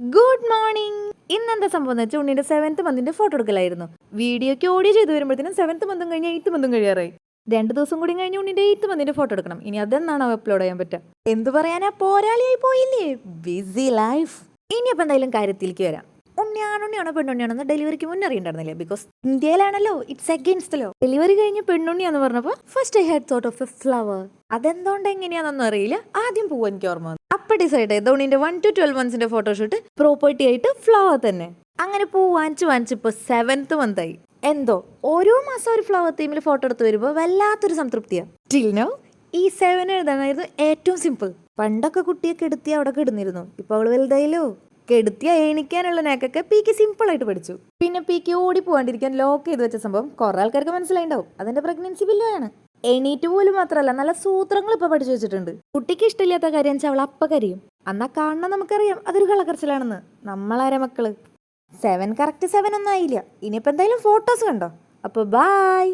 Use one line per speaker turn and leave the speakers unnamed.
Good morning ഇന്ന് എന്താ സംഭവം എന്ന് വെച്ചാൽ ഉണ്ണിയുടെ സെവൻത്ത് മന്തിന്റെ ഫോട്ടോ എടുക്കലായിരുന്നു. വീഡിയോക്ക് ഓഡിയോ ചെയ്തു വരുമ്പോഴത്തേനും സെവൻത്ത് മന്തും കഴിഞ്ഞ് എയ്ത്ത് മന്തും കഴിയാറായി. രണ്ട് ദിവസം കൂടി കഴിഞ്ഞ് ഉണ്ണിന്റെ എയ്ത്ത് മന്തിന്റെ ഫോട്ടോ എടുക്കണം. ഇനി അതെന്നാണ് അപ്ലോഡ് ചെയ്യാൻ പറ്റുക? എന്ത് പറയാനാ? പോരാളിയായി പോയില്ലേ? ബിസി ലൈഫ് ഇനിയപ്പോൾ എന്തായാലും കാര്യത്തിലേക്ക് വരാം. ഉണ്ണിയാണുണ്ണിയാണോ പെണ്ണുണ്ണിയാണെന്ന് ഡെലിവറിക്ക് മുന്നേ അറിയണ്ടായിരുന്നില്ല? ബിക്കോസ് ഇന്ത്യയിലാണല്ലോ. ഇറ്റ്സ് അഗെയിൻസ്റ്റ് ലോ ഡെലിവറി കഴിഞ്ഞ് പെണ്ണുണ്ണിയാന്ന് പറഞ്ഞപ്പോൾ first I had thought of a flower അതെന്തുകൊണ്ട് എങ്ങനെയാണെന്നൊന്നും അറിയില്ല. ആദ്യം പോവാൻ എനിക്ക് ഓർമ്മ ഡിസൈഡ് ചെയ്ത് ധോണിന്റെ വൺ ടു ട്വൽവ് മന്ത്സിന്റെ ഫോട്ടോഷൂട്ട് പ്രോപ്പർട്ടി ആയിട്ട് ഫ്ലവർ തന്നെ. അങ്ങനെ പൂ വാങ്ങിച്ച് വാങ്ങിച്ച് സെവൻത്ത് മന്തായി എന്തോ? ഓരോ മാസം ഒരു ഫ്ലവർ തീമിൽ ഫോട്ടോ എടുത്ത് വരുമ്പോൾ വല്ലാത്തൊരു സംതൃപ്തിയാണ് ടിൽ നോ ഈ സെവൻ എഴുതാനായിരുന്നു ഏറ്റവും സിമ്പിൾ പണ്ടൊക്കെ കുട്ടിയെ കെടുത്തി അവിടെ കിടന്നിരുന്നു. ഇപ്പൊ അവൾ വലുതായല്ലോ. കെടുത്തിയ എണിക്കാനുള്ള നേക്കൊക്കെ പീക്ക് സിമ്പിൾ ആയിട്ട് പഠിച്ചു. പിന്നെ പി കെ ഓടി പോകാണ്ടിരിക്കാൻ ലോക്ക് ചെയ്ത് വെച്ച സംഭവം കുറെ ആൾക്കാർക്ക് മനസ്സിലായിണ്ടാവും. അതിന്റെ പ്രഗ്നൻസി ബില്ലാണ് എണീറ്റ് പോലും മാത്രമല്ല നല്ല സൂത്രങ്ങൾ ഇപ്പൊ പഠിച്ചു വെച്ചിട്ടുണ്ട്. കുട്ടിക്ക് ഇഷ്ടമില്ലാത്ത കാര്യം വെച്ചാൽ അവൾ അപ്പ കരയും. അന്നാ കാണണം നമുക്കറിയാം അതൊരു കളക്കറച്ചിലാണെന്ന് നമ്മളാരെ മക്കൾ? സെവൻ കറക്റ്റ് സെവൻ ഒന്നും ആയില്ല. ഇനിയിപ്പോ എന്തായാലും ഫോട്ടോസ് കണ്ടോ? അപ്പൊ ബായ്